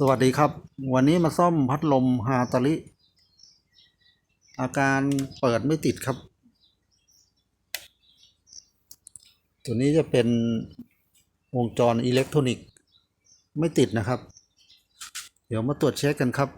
สวัสดีครับ วันนี้มาซ่อมพัดลมฮาตาลิ อาการเปิดไม่ติดครับ ตัวนี้จะเป็นวงจรอิเล็กทรอนิกส์ไม่ติดนะครับ เดี๋ยวมาตรวจเช็คกันครับ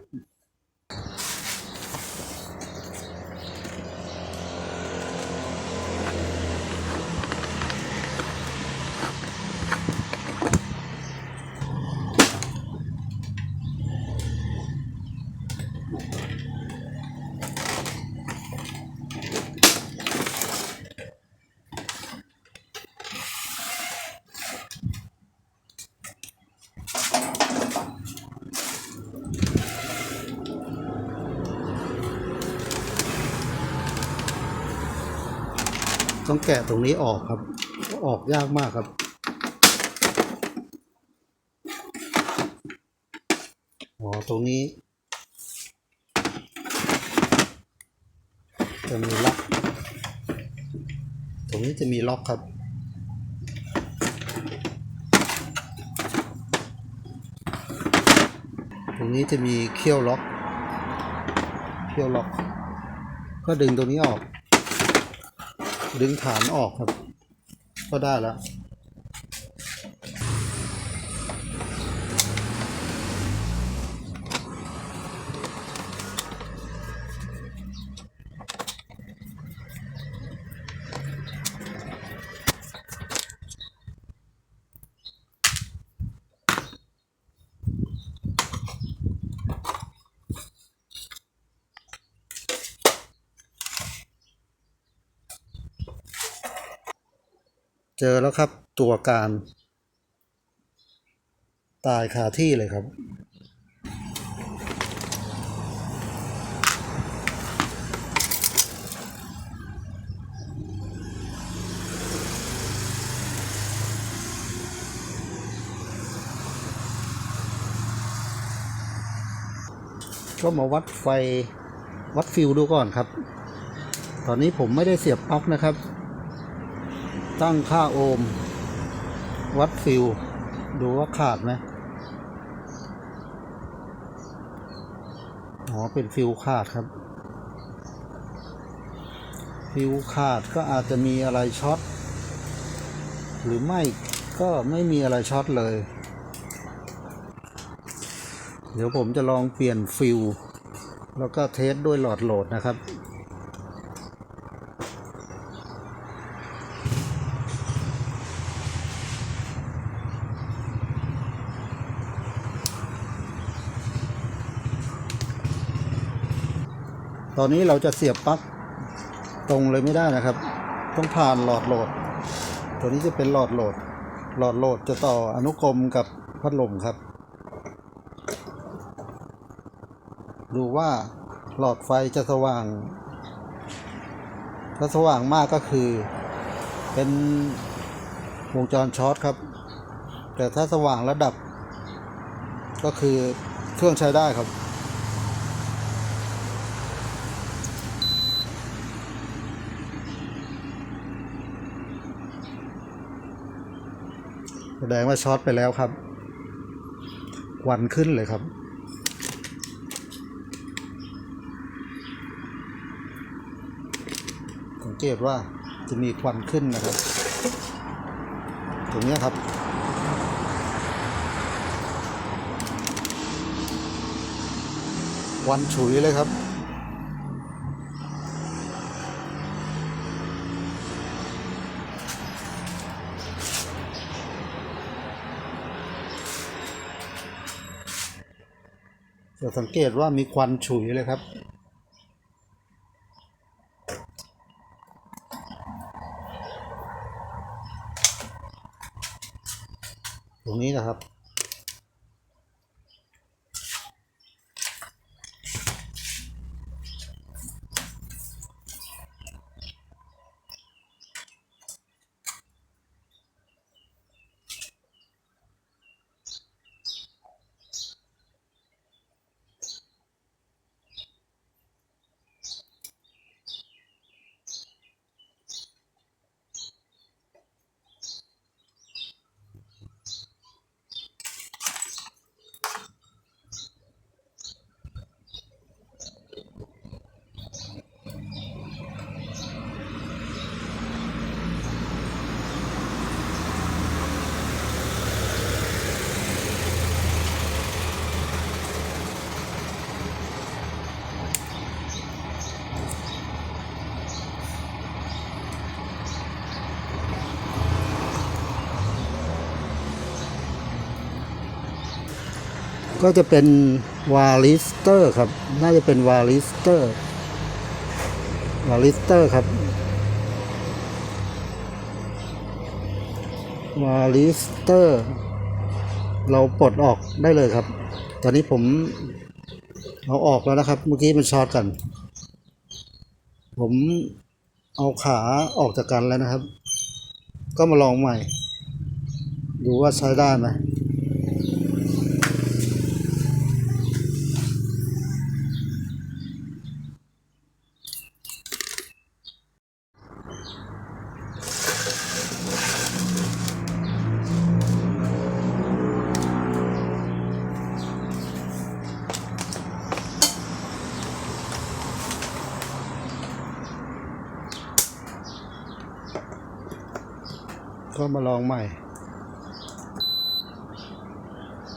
ต้องแกะตรงนี้ออกครับ ออกยากมากครับ อ๋อ ตรงนี้ จะมีล็อก ตรงนี้จะมีล็อกครับ ตรงนี้จะมีเขี้ยวล็อก เขี้ยวล็อก ก็ดึงตรงนี้ออก ดึงฐานออกครับ ก็ได้แล้ว เจอแล้วครับตัวการ ตายคาที่เลยครับ ก็มาวัดไฟวัดฟิวดูก่อนครับ ตอนนี้ผมไม่ได้เสียบปลั๊กนะครับ ตั้งค่าโอห์มวัดฟิลดูว่าขาดไหมอ๋อเป็นฟิลขาดครับ ฟิลขาดก็อาจจะมีอะไรช็อต หรือไม่ก็ไม่มีอะไรช็อตเลย เดี๋ยวผมจะลองเปลี่ยนฟิลแล้วก็เทสด้วยหลอดโหลดนะครับ ตอนนี้เราจะเสียบปลั๊กตรงเลยไม่ได้นะครับ ต้องผ่านหลอดโหลด ตัวนี้จะเป็นหลอดโหลด หลอดโหลดจะต่ออนุกรมกับพัดลมครับ ดูว่าหลอดไฟจะสว่าง ถ้าสว่างมากก็คือ เป็นวงจรช็อตครับ แต่ถ้าสว่างระดับ ก็คือเครื่องใช้ได้ครับ แสดงว่าช็อตไปแล้วครับควันขึ้นเลยครับ สังเกตว่าจะมีควันขึ้นนะครับ ตรงนี้ครับควันฉุยเลยครับ จะสังเกตว่ามีควันฉุยเลยครับ ตรงนี้นะครับ ก็จะเป็นวาลิสเตอร์ครับ น่าจะเป็นวาลิสเตอร์วาลิสเตอร์ครับวาลิสเตอร์ เราปลดออกได้เลยครับ ตอนนี้ผมเอาออกแล้วนะครับ เมื่อกี้มันช็อตกัน ผมเอาขาออกจากกันแล้วนะครับ ก็มาลองใหม่ ดูว่าใช้ได้ไหม มาลองใหม่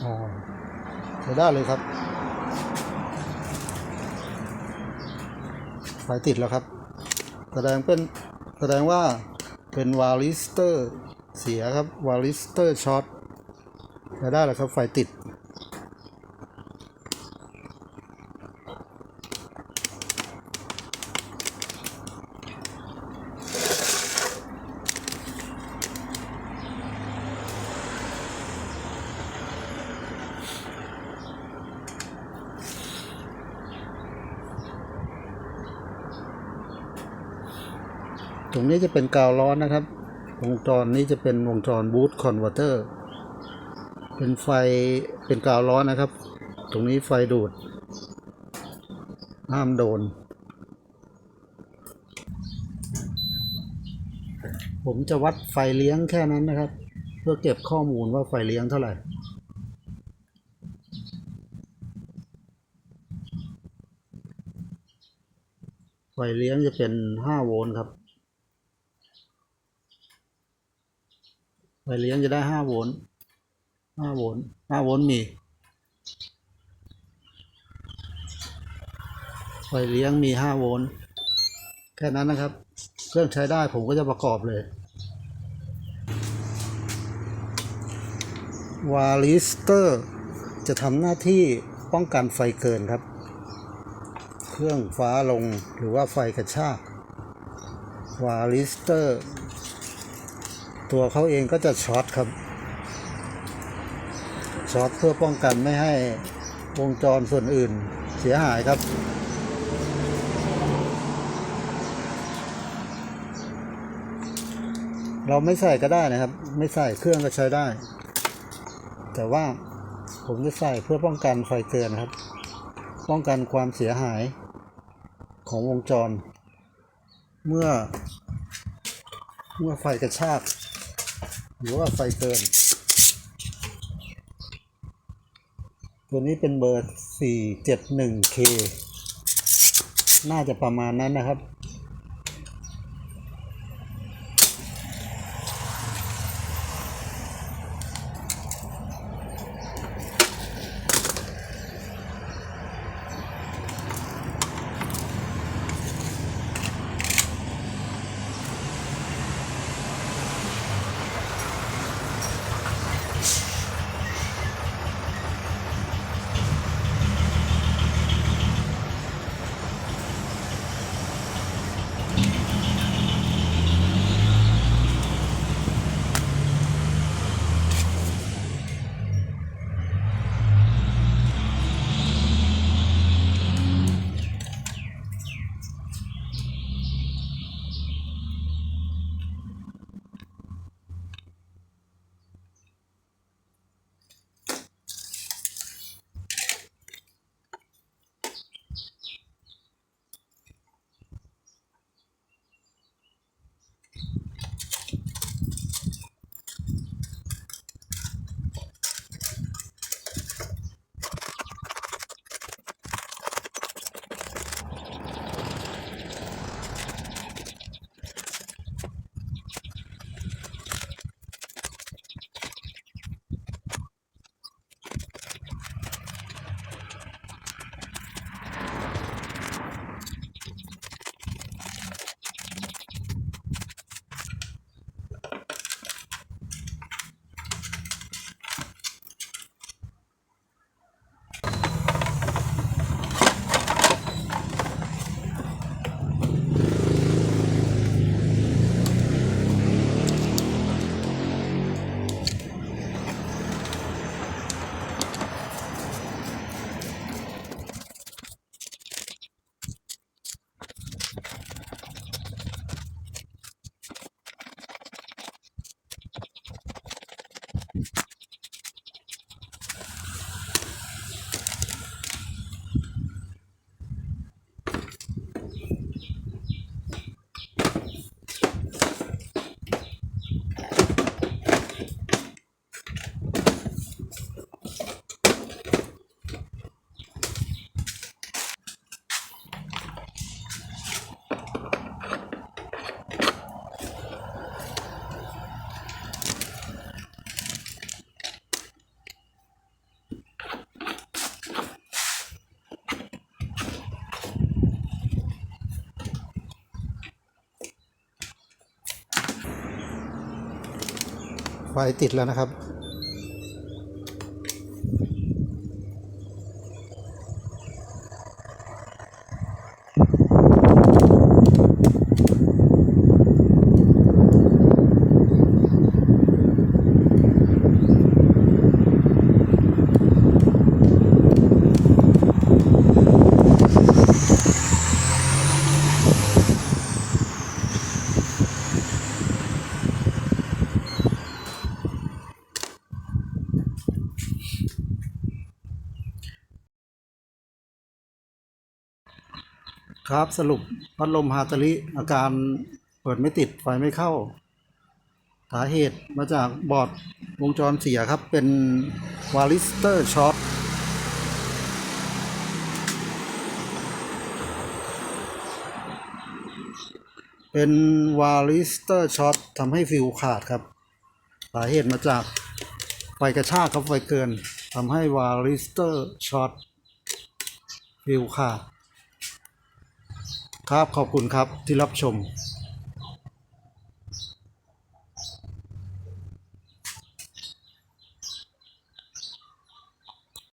อ๋อใช้ได้เลยครับไฟติดแล้วครับ แสดงเป็นแสดงว่าเป็นวาลิสเตอร์เสียครับวาลิสเตอร์ช็อตใช้ได้แล้วครับไฟติด ตรงนี้จะเป็นกาวร้อนนะครับ วงจรนี้จะเป็นวงจรบูตคอนเวอร์เตอร์ เป็นไฟเป็นกาวร้อนนะครับ ตรงนี้ไฟดูด ห้ามโดน ผมจะวัดไฟเลี้ยงแค่นั้นนะครับ เพื่อเก็บข้อมูลว่าไฟเลี้ยงเท่าไหร่ไฟเลี้ยงจะเป็น 5 โวลต์ครับ ไฟเลี้ยงจะได้5โวลต์5โวลต์5โวลต์มีไฟเลี้ยงมี5โวลต์แค่นั้นนะครับ เครื่องใช้ได้ผมก็จะประกอบเลย วาลิสเตอร์ จะทำหน้าที่ป้องกันไฟเกินครับ เครื่องฟ้าลงหรือว่าไฟกระชาก วาลิสเตอร์ ตัวเขาเองก็จะช็อตครับช็อตเพื่อป้องกันไม่ให้วงจรส่วนอื่นเสียหายครับ เราไม่ใส่ก็ได้นะครับ ไม่ใส่เครื่องก็ใช้ได้ แต่ว่าผมจะใส่เพื่อป้องกันไฟเกินครับ ป้องกันความเสียหายของวงจร เมื่อ เมื่อไฟกระชาก หรือว่าไฟเกิน ตัวนี้เป็นเบอร์ 471K น่าจะประมาณนั้นนะครับ ไอ้ติดแล้วนะครับ ครับสรุปพัดลมฮาตาริอาการเปิดไม่ติดไฟไม่เข้า สาเหตุมาจากบอร์ดวงจรเสียครับ เป็นวาลิสเตอร์ช็อตเป็นวาลิสเตอร์ช็อตทำให้ฟิวขาดครับ สาเหตุมาจากไฟกระชากครับไฟเกินทำให้วาลิสเตอร์ช็อตฟิวขาด ครับขอบคุณครับที่รับชม